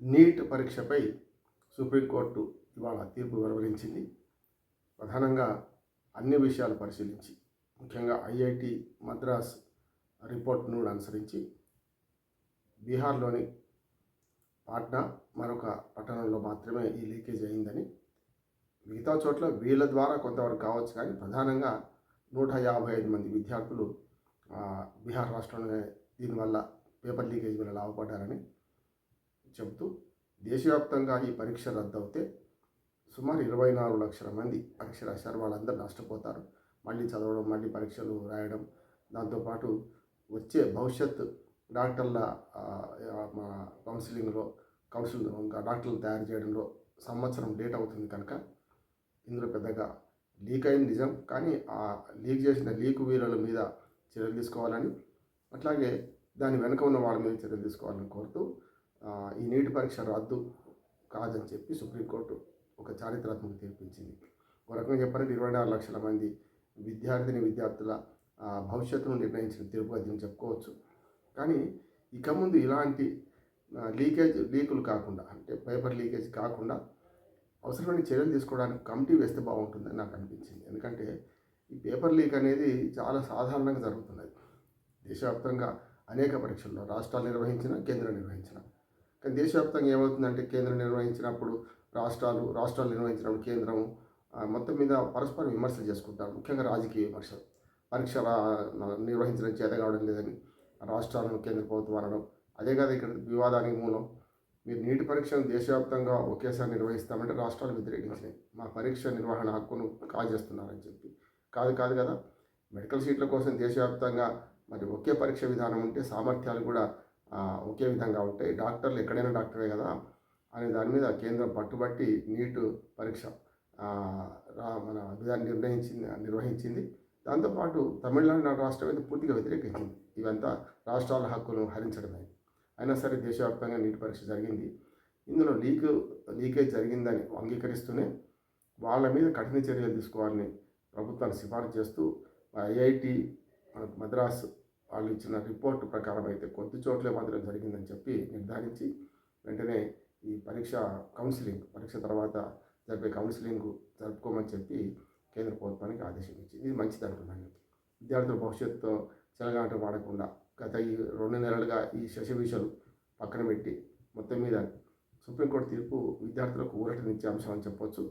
Neat పరీక్షపై supreme court ఇవాళ తీర్పు వెలువరించింది. ప్రధానంగా అన్ని విషయాలు పరిశీలించి ముఖ్యంగా ఐఐటి మద్రాస్ రిపోర్ట్ను అనుసరించి బీహార్లోని పాట్నా మరొక పట్టణంలో మాత్రమే ఈ లీకేజ్ అయిందని మిగతా చోట్ల వీళ్ళ ద్వారా కొంతవరకు కావచ్చు కానీ ప్రధానంగా నూట యాభై ఐదు మంది విద్యార్థులు బీహార్ రాష్ట్రంలోనే దీనివల్ల పేపర్ లీకేజ్ వల్ల లాభపడ్డారని చెబుతూ దేశవ్యాప్తంగా ఈ పరీక్ష రద్దవుతే సుమారు ఇరవై నాలుగు లక్షల మంది పరీక్ష రాశారు వాళ్ళందరూ నష్టపోతారు. మళ్ళీ చదవడం మళ్ళీ పరీక్షలు రాయడం దాంతోపాటు వచ్చే భవిష్యత్ డాక్టర్ల మా కౌన్సిలింగ్లో కౌన్సిల్ ఇంకా డాక్టర్లు తయారు చేయడంలో సంవత్సరం లేట్ అవుతుంది కనుక ఇందులో పెద్దగా లీక్ అయింది నిజం. కానీ ఆ లీక్ చేసిన లీక్ వీరుల మీద చర్యలు తీసుకోవాలని అట్లాగే దాని వెనుక ఉన్న వాళ్ళ మీద చర్యలు తీసుకోవాలని కోరుతూ ఈ నీటి పరీక్ష రద్దు కాదని చెప్పి సుప్రీంకోర్టు ఒక చారిత్రాత్మక తీర్పించింది ఒక రకంగా చెప్పాలంటే ఇరవై నాలుగు లక్షల మంది విద్యార్థిని విద్యార్థుల భవిష్యత్తును నిర్ణయించిన తీర్పు అది చెప్పుకోవచ్చు. కానీ ఇక ముందు ఇలాంటి లీకేజ్ లీకులు కాకుండా అంటే పేపర్ లీకేజ్ కాకుండా అవసరమైన చర్యలు తీసుకోవడానికి కమిటీ వేస్తే బాగుంటుందని నాకు అనిపించింది. ఎందుకంటే ఈ పేపర్ లీక్ అనేది చాలా సాధారణంగా జరుగుతున్నది. దేశవ్యాప్తంగా అనేక పరీక్షల్లో రాష్ట్రాలు నిర్వహించిన కేంద్రం నిర్వహించిన. కానీ దేశవ్యాప్తంగా ఏమవుతుందంటే కేంద్రం నిర్వహించినప్పుడు రాష్ట్రాలు రాష్ట్రాలు నిర్వహించినప్పుడు కేంద్రం మొత్తం మీద పరస్పరం విమర్శలు చేసుకుంటారు. ముఖ్యంగా రాజకీయ విమర్శలు. పరీక్ష నిర్వహించడం చేత కావడం లేదని రాష్ట్రాలను కేంద్ర ప్రభుత్వం అనడం. అదే కాదు ఇక్కడ వివాదానికి మూలం. మీరు నీటి పరీక్షను దేశవ్యాప్తంగా ఒకేసారి నిర్వహిస్తామంటే రాష్ట్రాలు వ్యతిరేకించినాయి. మా పరీక్ష నిర్వహణ హక్కును కాజేస్తున్నారని చెప్పి. కాదు కాదు కదా. మెడికల్ సీట్ల కోసం దేశవ్యాప్తంగా మరి ఒకే పరీక్ష విధానం ఉంటే సామర్థ్యాలు కూడా ఒకే విధంగా ఉంటాయి డాక్టర్లు ఎక్కడైనా డాక్టరే కదా అనే దాని మీద కేంద్రం పట్టుబట్టి నీటు పరీక్ష రా- మన విధాన్ని నిర్ణయించింది నిర్వహించింది. దాంతోపాటు తమిళనాడు రాష్ట్రం అయితే పూర్తిగా వ్యతిరేకించింది. ఇవంతా రాష్ట్రాల హక్కులను హరించడమే. అయినా సరే దేశవ్యాప్తంగా నీటి పరీక్ష జరిగింది. ఇందులో లీక్ లీకేజ్ జరిగిందని అంగీకరిస్తూనే వాళ్ళ మీద కఠిన చర్యలు తీసుకోవాలని ప్రభుత్వాన్ని సిఫారసు చేస్తూ ఐఐటి మనకు మద్రాస్ వాళ్ళు ఇచ్చిన రిపోర్ట్ ప్రకారం అయితే కొద్ది చోట్లే మాత్రం జరిగిందని చెప్పి నిర్ధారించి వెంటనే ఈ పరీక్ష కౌన్సిలింగ్ పరీక్ష తర్వాత జరిపే కౌన్సిలింగ్ జరుపుకోమని చెప్పి కేంద్ర ప్రభుత్వానికి ఆదేశం ఇచ్చింది ఇది మంచిది అంటున్నాను విద్యార్థుల భవిష్యత్తు చెలగాట వాడకుండా గత ఈ రెండు నెలలుగా ఈ శశవిషలు పక్కన పెట్టి మొత్తం మీద సుప్రీంకోర్టు తీర్పు విద్యార్థులకు ఊరటనిచ్చే అంశం అని చెప్పొచ్చు.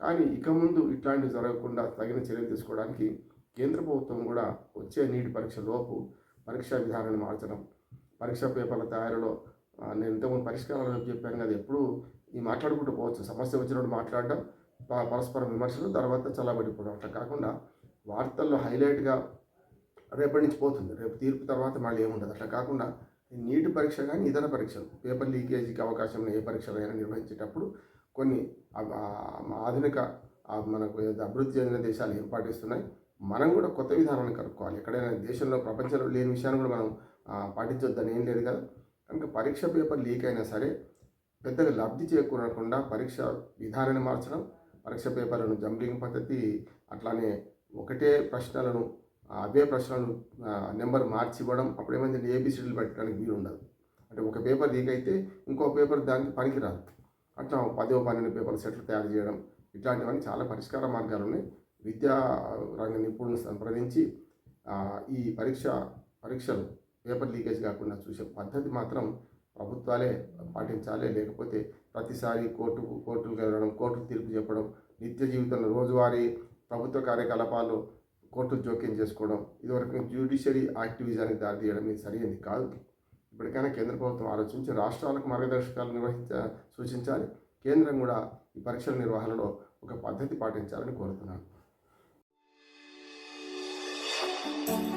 కానీ ఇక ముందు ఇట్లాంటివి జరగకుండా తగిన చర్యలు తీసుకోవడానికి కేంద్ర ప్రభుత్వం కూడా వచ్చే నీటి పరీక్ష లోపు పరీక్షా విధానాన్ని మార్చడం పరీక్షా పేపర్ల తయారీలో నేను ఇంతకుముందు పరిష్కారాలు వైపు చెప్పాను కదా ఎప్పుడు ఈ మాట్లాడుకుంటూ పోవచ్చు. సమస్య వచ్చినప్పుడు మాట్లాడడం ప- పరస్పర విమర్శలు తర్వాత చల్లబడిపోవడం అట్లా కాకుండా వార్తల్లో హైలైట్గా రేపటి నుంచి పోతుంది. రేపు తీర్పు తర్వాత మళ్ళీ ఏముండదు. అట్లా కాకుండా నీటి పరీక్ష కానీ ఇతర పరీక్షలు పేపర్ లీకేజీకి అవకాశం ఉన్న ఏ పరీక్షలైనా నిర్వహించేటప్పుడు కొన్ని ఆధునిక మనకు అభివృద్ధి చెందిన దేశాలు ఏం పాటిస్తున్నాయి మనం కూడా కొత్త విధానాన్ని కనుక్కోవాలి. ఎక్కడైనా దేశంలో ప్రపంచంలో లేని విషయాన్ని కూడా మనం పాటించొద్దని ఏం లేదు కదా. కనుక పరీక్ష పేపర్ లీక్ అయినా సరే పెద్దగా లబ్ధి చేకూరకుండా పరీక్ష విధానాన్ని మార్చడం పరీక్ష పేపర్లను జంబ్లింగ్ పద్ధతి అట్లానే ఒకటే ప్రశ్నలను అదే అవే ప్రశ్నలను నెంబర్ మార్చి ఇవ్వడం అప్పుడు ఏమైంది ఏబిసిడీలు పెట్టడానికి వీలు ఉండదు. అంటే ఒక పేపర్ లీక్ అయితే ఇంకో పేపర్ దానికి పనికిరాదు. అట్లా పదో పన్నెండు పేపర్ సెట్లు తయారు చేయడం ఇట్లాంటివన్నీ చాలా పరిష్కార మార్గాలు ఉన్నాయి విద్యా రంగ నిపుణులను సంప్రదించి ఈ పరీక్ష పరీక్షలు పేపర్ లీకేజ్ కాకుండా చూసే పద్ధతి మాత్రం ప్రభుత్వాలే పాటించాలి. లేకపోతే ప్రతిసారి కోర్టుకు కోర్టుకు వెళ్ళడం కోర్టులు తీర్పు చెప్పడం నిత్య జీవితంలో రోజువారీ ప్రభుత్వ కార్యకలాపాలు కోర్టు జోక్యం చేసుకోవడం ఇదివరకు జ్యుడిషియరీ యాక్టివిజానికి దారితీయడం ఇది సరైనది కాదు. ఇప్పటికైనా కేంద్ర ప్రభుత్వం ఆలోచించి రాష్ట్రాలకు మార్గదర్శకాలు నిర్వహించ సూచించాలి. కేంద్రం కూడా ఈ పరీక్షల నిర్వహణలో ఒక పద్ధతి పాటించాలని కోరుతున్నాను. Thank you.